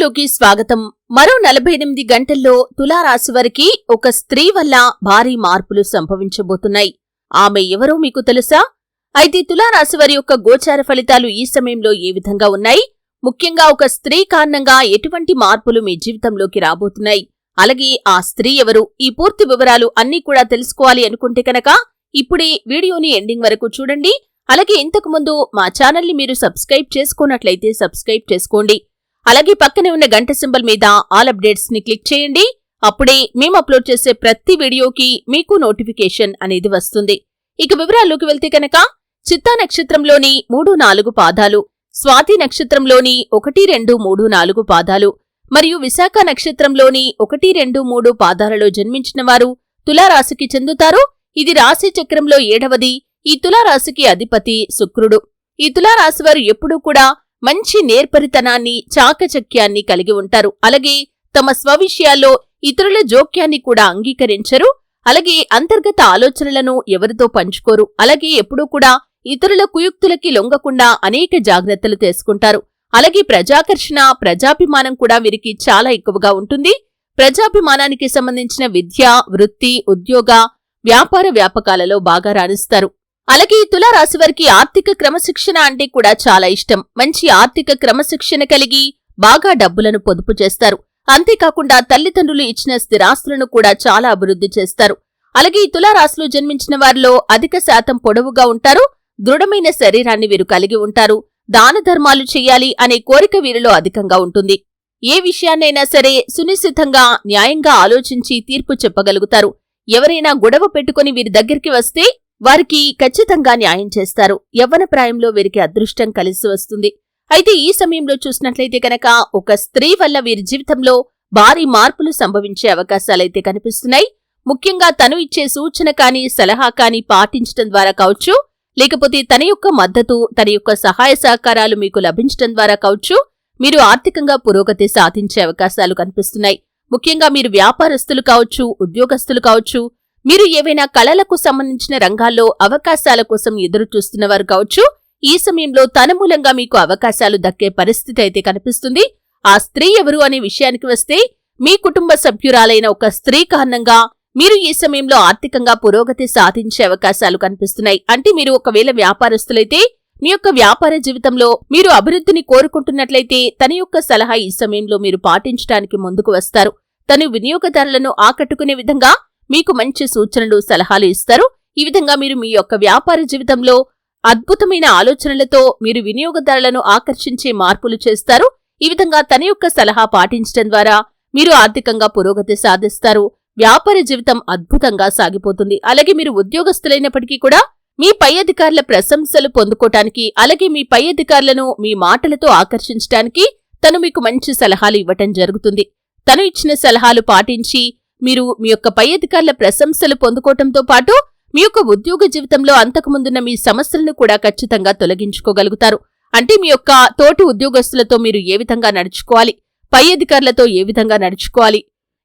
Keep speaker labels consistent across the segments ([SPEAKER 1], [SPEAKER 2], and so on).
[SPEAKER 1] వివరాల్లోకి స్వాగతం. మరో నలభై ఎనిమిది గంటల్లో తులారాశి వారికి ఒక స్త్రీ వల్ల భారీ మార్పులు సంభవించబోతున్నాయి. ఆమె ఎవరో మీకు తెలుసా? అయితే తులారాశి వారి యొక్క గోచార ఫలితాలు ఈ సమయంలో ఏ విధంగా ఉన్నాయి? ముఖ్యంగా ఒక స్త్రీ కారణంగా ఎటువంటి మార్పులు మీ జీవితంలోకి రాబోతున్నాయి? అలాగే ఆ స్త్రీ ఎవరు? ఈ పూర్తి వివరాలు అన్నీ కూడా తెలుసుకోవాలి అనుకుంటే కనుక ఇప్పుడే వీడియోని ఎండింగ్ వరకు చూడండి. అలాగే ఇంతకు ముందు మా ఛానల్ని మీరు సబ్స్క్రైబ్ చేసుకున్నట్లయితే సబ్స్క్రైబ్ చేసుకోండి. అలాగే పక్కనే ఉన్న గంట సింబల్ మీద ఆల్ అప్డేట్స్ని క్లిక్ చేయండి. అప్పుడే మేము అప్లోడ్ చేసే ప్రతి వీడియోకి మీకు నోటిఫికేషన్ అనేది వస్తుంది. ఇక వివరాల్లోకి వెళ్తే కనుక చిత్తా నక్షత్రంలోని మూడు నాలుగు పాదాలు స్వాతి నక్షత్రంలోని ఒకటి రెండు మూడు నాలుగు పాదాలు మరియు విశాఖ నక్షత్రంలోని ఒకటి రెండు మూడు పాదాలలో జన్మించిన వారు తులారాశికి చెందుతారు. ఇది రాశి చక్రంలో ఏడవది. ఈ తులారాశికి అధిపతి శుక్రుడు. ఈ తులారాశి వారు ఎప్పుడూ కూడా మంచి నేర్పరితనాన్ని చాకచక్యాన్ని కలిగి ఉంటారు. అలాగే తమ స్వవిషయాల్లో ఇతరుల జోక్యాన్ని కూడా అంగీకరించరు. అలాగే అంతర్గత ఆలోచనలను ఎవరితో పంచుకోరు. అలాగే ఎప్పుడూ కూడా ఇతరుల కుయుక్తులకి లొంగకుండా అనేక జాగ్రత్తలు తీసుకుంటారు. అలాగే ప్రజాకర్షణ ప్రజాభిమానం కూడా వీరికి చాలా ఎక్కువగా ఉంటుంది. ప్రజాభిమానానికి సంబంధించిన విద్య వృత్తి ఉద్యోగ వ్యాపార వ్యాపకాలలో బాగా రాణిస్తారు. అలాగే ఈ తులారాశి వారికి ఆర్థిక క్రమశిక్షణ అంటే కూడా చాలా ఇష్టం. మంచి ఆర్థిక క్రమశిక్షణ కలిగి బాగా డబ్బులను పొదుపు చేస్తారు. అంతేకాకుండా తల్లిదండ్రులు ఇచ్చిన స్థిరాస్తులను కూడా చాలా అభివృద్ధి చేస్తారు. అలాగే ఈ తులారాశిలో జన్మించిన వారిలో అధిక శాతం పొడవుగా ఉంటారు. దృఢమైన శరీరాన్ని వీరు కలిగి ఉంటారు. దాన ధర్మాలు చెయ్యాలి అనే కోరిక వీరిలో అధికంగా ఉంటుంది. ఏ విషయాన్నైనా సరే సునిశ్చితంగా న్యాయంగా ఆలోచించి తీర్పు చెప్పగలుగుతారు. ఎవరైనా గొడవ పెట్టుకుని వీరి దగ్గరికి వస్తే వారికి ఖచ్చితంగా న్యాయం చేస్తారు. యవ్వన ప్రాయంలో వీరికి అదృష్టం కలిసి వస్తుంది. అయితే ఈ సమయంలో చూసినట్లయితే కనుక ఒక స్త్రీ వల్ల వీరి జీవితంలో భారీ మార్పులు సంభవించే అవకాశాలైతే కనిపిస్తున్నాయి. ముఖ్యంగా తను ఇచ్చే సూచన కానీ సలహా కానీ పాటించడం ద్వారా కావచ్చు. లేకపోతే తన యొక్క మద్దతు తన యొక్క సహాయ సహకారాలు మీకు లభించడం ద్వారా కావచ్చు. మీరు ఆర్థికంగా పురోగతి సాధించే అవకాశాలు కనిపిస్తున్నాయి. ముఖ్యంగా మీరు వ్యాపారస్తులు కావచ్చు ఉద్యోగస్తులు కావచ్చు మీరు ఏవైనా కళలకు సంబంధించిన రంగాల్లో అవకాశాల కోసం ఎదురు చూస్తున్నవారు కావచ్చు. ఈ సమయంలో తన మూలంగా మీకు అవకాశాలు దక్కే పరిస్థితి అయితే కనిపిస్తుంది. ఆ స్త్రీ ఎవరు అనే విషయానికి వస్తే మీ కుటుంబ సభ్యురాలైన ఒక స్త్రీ కారణంగా మీరు ఈ సమయంలో ఆర్థికంగా పురోగతి సాధించే అవకాశాలు కనిపిస్తున్నాయి. అంటే మీరు ఒకవేళ వ్యాపారస్తులైతే మీ యొక్క వ్యాపార జీవితంలో మీరు అభివృద్ధిని కోరుకుంటున్నట్లయితే తన యొక్క సలహా ఈ సమయంలో మీరు పాటించడానికి ముందుకు వస్తారు. తను వినియోగదారులను ఆకట్టుకునే విధంగా మీకు మంచి సూచనలు సలహాలు ఇస్తారు. ఈ విధంగా మీరు మీ యొక్క వ్యాపార జీవితంలో అద్భుతమైన ఆలోచనలతో మీరు వినియోగదారులను ఆకర్షించే మార్పులు చేస్తారు. ఈ విధంగా తన యొక్క సలహా పాటించడం ద్వారా మీరు ఆర్థికంగా పురోగతి సాధిస్తారు. వ్యాపార జీవితం అద్భుతంగా సాగిపోతుంది. అలాగే మీరు ఉద్యోగస్తులైనప్పటికీ కూడా మీ పై అధికారుల ప్రశంసలు పొందుకోటానికి అలాగే మీ పై అధికారులను మీ మాటలతో ఆకర్షించడానికి తను మీకు మంచి సలహాలు ఇవ్వటం జరుగుతుంది. తను ఇచ్చిన సలహాలు పాటించి మీరు మీ యొక్క పై అధికారుల ప్రశంసలు పొందుకోవటంతో పాటు మీ యొక్క ఉద్యోగ జీవితంలో అంతకుముందున్న మీ సమస్యలను కూడా ఖచ్చితంగా తొలగించుకోగలుగుతారు. అంటే మీ యొక్క తోటి ఉద్యోగస్తులతో మీరు ఏ విధంగా నడుచుకోవాలి? పై అధికారులతో ఏ విధంగా నడుచుకోవాలి?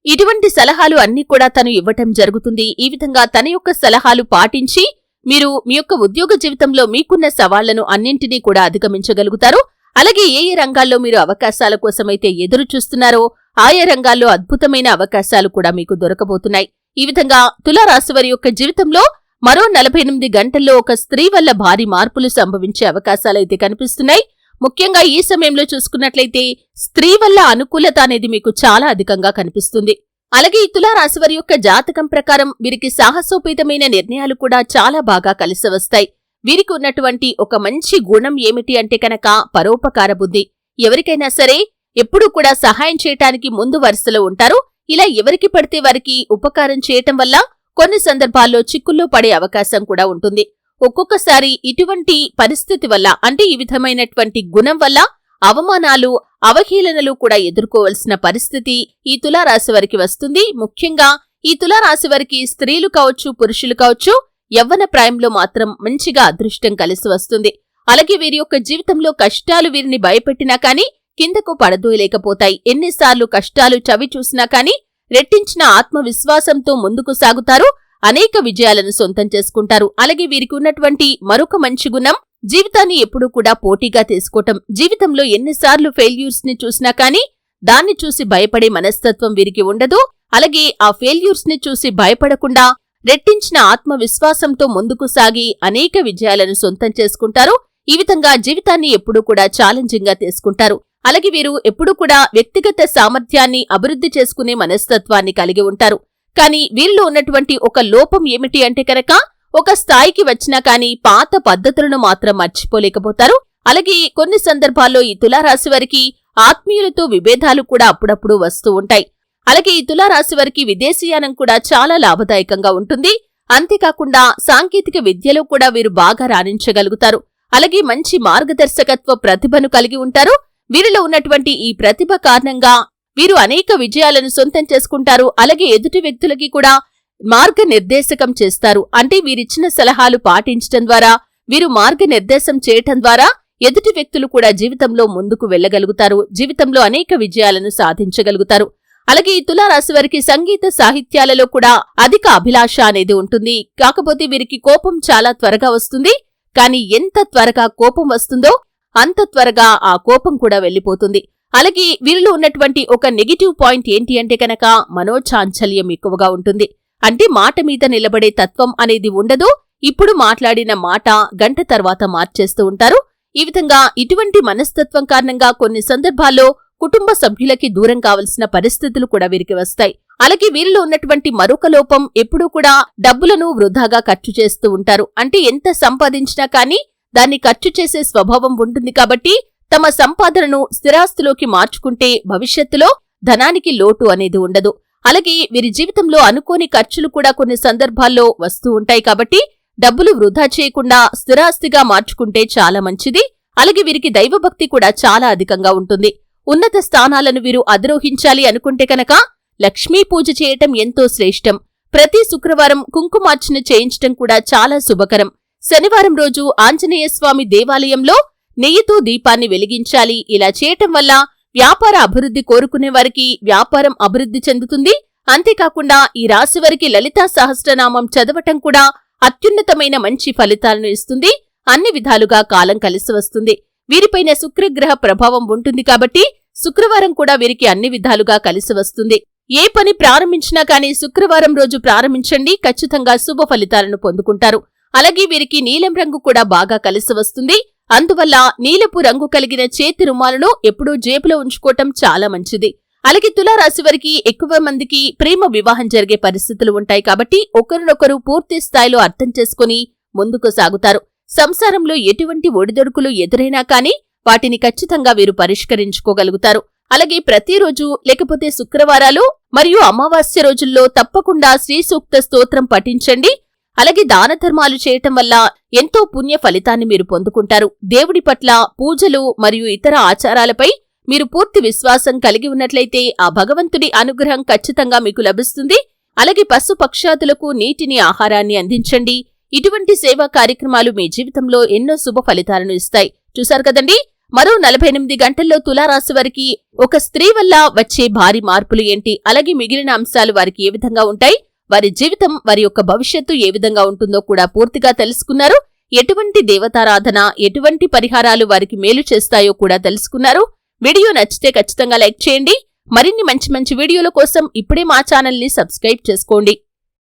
[SPEAKER 1] ఇటువంటి సలహాలు అన్నీ కూడా తను ఇవ్వటం జరుగుతుంది. ఈ విధంగా తన యొక్క సలహాలు పాటించి మీరు మీ యొక్క ఉద్యోగ జీవితంలో మీకున్న సవాళ్ళను అన్నింటినీ కూడా అధిగమించగలుగుతారు. అలాగే ఏ ఏ రంగాల్లో మీరు అవకాశాల కోసమైతే ఎదురు చూస్తున్నారో ఆయా రంగాల్లో అద్భుతమైన అవకాశాలు కూడా మీకు దొరకబోతున్నాయి. ఈ విధంగా తులారాశి వారి యొక్క జీవితంలో మరో నలభై ఎనిమిది గంటల్లో ఒక స్త్రీ వల్ల భారీ మార్పులు సంభవించే అవకాశాలైతే కనిపిస్తున్నాయి. ముఖ్యంగా ఈ సమయంలో చూసుకున్నట్లయితే స్త్రీ వల్ల అనుకూలత అనేది మీకు చాలా అధికంగా కనిపిస్తుంది. అలాగే ఈ తులారాశి వారి యొక్క జాతకం ప్రకారం వీరికి సాహసోపేతమైన నిర్ణయాలు కూడా చాలా బాగా కలిసి వస్తాయి. వీరికి ఉన్నటువంటి ఒక మంచి గుణం ఏమిటి అంటే కనుక పరోపకార బుద్ధి. ఎవరికైనా సరే ఎప్పుడూ కూడా సహాయం చేయటానికి ముందు వరుసలో ఉంటారు. ఇలా ఎవరికి పడితే వారికి ఉపకారం చేయటం వల్ల కొన్ని సందర్భాల్లో చిక్కుల్లో పడే అవకాశం కూడా ఉంటుంది. ఒక్కొక్కసారి ఇటువంటి పరిస్థితి వల్ల అంటే ఈ విధమైనటువంటి గుణం వల్ల అవమానాలు అవహేళనలు కూడా ఎదుర్కోవలసిన పరిస్థితి ఈ తులారాశి వారికి వస్తుంది. ముఖ్యంగా ఈ తులారాశి వారికి స్త్రీలు కావచ్చు పురుషులు కావచ్చు యవ్వన ప్రాయంలో మాత్రం మంచిగా అదృష్టం కలిసి వస్తుంది. అలాగే వీరి యొక్క జీవితంలో కష్టాలు వీరిని భయపెట్టినా కానీ కిందకు పడదూయలేకపోతాయి. ఎన్నిసార్లు కష్టాలు చవి చూసినా కానీ రెట్టించిన ఆత్మవిశ్వాసంతో ముందుకు సాగుతారు. అనేక విజయాలను సొంతం చేసుకుంటారు. అలాగే వీరికి ఉన్నటువంటి మరొక మంచి గుణం జీవితాన్ని ఎప్పుడూ కూడా పోటీగా తీసుకోవటం. జీవితంలో ఎన్నిసార్లు ఫెయిల్యూర్స్ని చూసినా కానీ దాన్ని చూసి భయపడే మనస్తత్వం వీరికి ఉండదు. అలాగే ఆ ఫెయిల్యూర్స్ని చూసి భయపడకుండా రెట్టించిన ఆత్మవిశ్వాసంతో ముందుకు సాగి అనేక విజయాలను సొంతం చేసుకుంటారు. ఈ విధంగా జీవితాన్ని ఎప్పుడూ కూడా ఛాలెంజింగ్గా తీసుకుంటారు. అలాగే వీరు ఎప్పుడూ కూడా వ్యక్తిగత సామర్థ్యాన్ని అభివృద్ధి చేసుకునే మనస్తత్వాన్ని కలిగి ఉంటారు. కానీ వీరిలో ఉన్నటువంటి ఒక లోపం ఏమిటి అంటే కనుక ఒక స్థాయికి వచ్చినా కానీ పాత పద్ధతులను మాత్రం మర్చిపోలేకపోతారు. అలాగే కొన్ని సందర్భాల్లో ఈ తులారాశి వారికి ఆత్మీయులతో విభేదాలు కూడా అప్పుడప్పుడు వస్తూ ఉంటాయి. అలాగే ఈ తులారాశి వారికి విదేశీయానం కూడా చాలా లాభదాయకంగా ఉంటుంది. అంతేకాకుండా సాంకేతిక విద్యలో కూడా వీరు బాగా రాణించగలుగుతారు. అలాగే మంచి మార్గదర్శకత్వ ప్రతిభను కలిగి ఉంటారు. వీరిలో ఉన్నటువంటి ఈ ప్రతిభ కారణంగా వీరు అనేక విజయాలను సొంతం చేసుకుంటారు. అలాగే ఎదుటి వ్యక్తులకి కూడా మార్గనిర్దేశకం చేస్తారు. అంటే వీరిచ్చిన సలహాలు పాటించటం ద్వారా వీరు మార్గనిర్దేశం చేయటం ద్వారా ఎదుటి వ్యక్తులు కూడా జీవితంలో ముందుకు వెళ్ళగలుగుతారు జీవితంలో అనేక విజయాలను సాధించగలుగుతారు. అలాగే ఈ తులారాశి వారికి సంగీత సాహిత్యాలలో కూడా అధిక అభిలాష అనేది ఉంటుంది. కాకపోతే వీరికి కోపం చాలా త్వరగా వస్తుంది. కానీ ఎంత త్వరగా కోపం వస్తుందో అంత త్వరగా ఆ కోపం కూడా వెళ్ళిపోతుంది. అలాగే వీరిలో ఉన్నటువంటి ఒక నెగిటివ్ పాయింట్ ఏంటి అంటే కనుక మనోచాంచల్యం ఎక్కువగా ఉంటుంది. అంటే మాట మీద నిలబడే తత్వం అనేది ఉండదు. ఇప్పుడు మాట్లాడిన మాట గంట తర్వాత మార్చేస్తూ ఉంటారు. ఈ విధంగా ఇటువంటి మనస్తత్వం కారణంగా కొన్ని సందర్భాల్లో కుటుంబ సభ్యులకి దూరం కావలసిన పరిస్థితులు కూడా వీరికి వస్తాయి. అలాగే వీరిలో ఉన్నటువంటి మరొక లోపం ఎప్పుడూ కూడా డబ్బులను వృధాగా ఖర్చు చేస్తూ ఉంటారు. అంటే ఎంత సంపాదించినా కానీ దాన్ని ఖర్చు చేసే స్వభావం ఉంటుంది కాబట్టి తమ సంపాదనను స్థిరాస్తిలోకి మార్చుకుంటే భవిష్యత్తులో ధనానికి లోటు అనేది ఉండదు. అలాగే వీరి జీవితంలో అనుకోని ఖర్చులు కూడా కొన్ని సందర్భాల్లో వస్తూ ఉంటాయి కాబట్టి డబ్బులు వృధా చేయకుండా స్థిరాస్తిగా మార్చుకుంటే చాలా మంచిది. అలాగే వీరికి దైవభక్తి కూడా చాలా అధికంగా ఉంటుంది. ఉన్నత స్థానాలను వీరు అధిరోహించాలి అనుకుంటే కనుక లక్ష్మీ పూజ చేయటం ఎంతో శ్రేష్టం. ప్రతి శుక్రవారం కుంకుమార్చన చేయించటం కూడా చాలా శుభకరం. శనివారం రోజు ఆంజనేయస్వామి దేవాలయంలో నెయ్యితో దీపాన్ని వెలిగించాలి. ఇలా చేయటం వల్ల వ్యాపార అభివృద్ధి కోరుకునే వారికి వ్యాపారం అభివృద్ధి చెందుతుంది. అంతేకాకుండా ఈ రాశి వారికి లలితా సహస్రనామం చదవటం కూడా అత్యున్నతమైన మంచి ఫలితాలను ఇస్తుంది. అన్ని విధాలుగా కాలం కలిసి వస్తుంది. వీరిపైన శుక్రగ్రహ ప్రభావం ఉంటుంది కాబట్టి శుక్రవారం కూడా వీరికి అన్ని విధాలుగా కలిసి వస్తుంది. ఏ పని ప్రారంభించినా కానీ శుక్రవారం రోజు ప్రారంభించండి. ఖచ్చితంగా శుభ ఫలితాలను పొందుకుంటారు. అలాగే వీరికి నీలం రంగు కూడా బాగా కలిసి వస్తుంది. అందువల్ల నీలపు రంగు కలిగిన చేతి రుమాలను ఎప్పుడూ జేబులో ఉంచుకోవటం చాలా మంచిది. అలాగే తులారాశి వారికి ఎక్కువ మందికి ప్రేమ వివాహం జరిగే పరిస్థితులు ఉంటాయి కాబట్టి ఒకరినొకరు పూర్తి స్థాయిలో అర్థం చేసుకుని ముందుకు సాగుతారు. సంసారంలో ఎటువంటి ఒడిదొడుకులు ఎదురైనా కానీ వాటిని ఖచ్చితంగా వీరు పరిష్కరించుకోగలుగుతారు. అలాగే ప్రతిరోజు లేకపోతే శుక్రవారాలు మరియు అమావాస్య రోజుల్లో తప్పకుండా శ్రీ సూక్త స్తోత్రం పఠించండి. అలాగే దాన ధర్మాలు చేయటం వల్ల ఎంతో పుణ్య ఫలితాన్ని మీరు పొందుకుంటారు. దేవుడి పట్ల పూజలు మరియు ఇతర ఆచారాలపై మీరు పూర్తి విశ్వాసం కలిగి ఉన్నట్లయితే ఆ భగవంతుడి అనుగ్రహం ఖచ్చితంగా మీకు లభిస్తుంది. అలాగే పశు పక్షాదులకు నీటిని ఆహారాన్ని అందించండి. ఇటువంటి సేవా కార్యక్రమాలు మీ జీవితంలో ఎన్నో శుభ ఫలితాలను ఇస్తాయి. చూశారు కదండి? మరో నలభై ఎనిమిది గంటల్లో తులారాశి వారికి ఒక స్త్రీ వల్ల వచ్చే భారీ మార్పులు ఏంటి? అలాగే మిగిలిన అంశాలు వారికి ఏ విధంగా ఉంటాయి? వారి జీవితం వారి యొక్క భవిష్యత్తు ఏ విధంగా ఉంటుందో కూడా పూర్తిగా తెలుసుకున్నారు. ఎటువంటి దేవతారాధన ఎటువంటి పరిహారాలు వారికి మేలు చేస్తాయో కూడా తెలుసుకున్నారు. వీడియో నచ్చితే ఖచ్చితంగా లైక్ చేయండి. మరిన్ని మంచి మంచి వీడియోల కోసం ఇప్పుడే మా ఛానల్ని సబ్స్క్రైబ్ చేసుకోండి.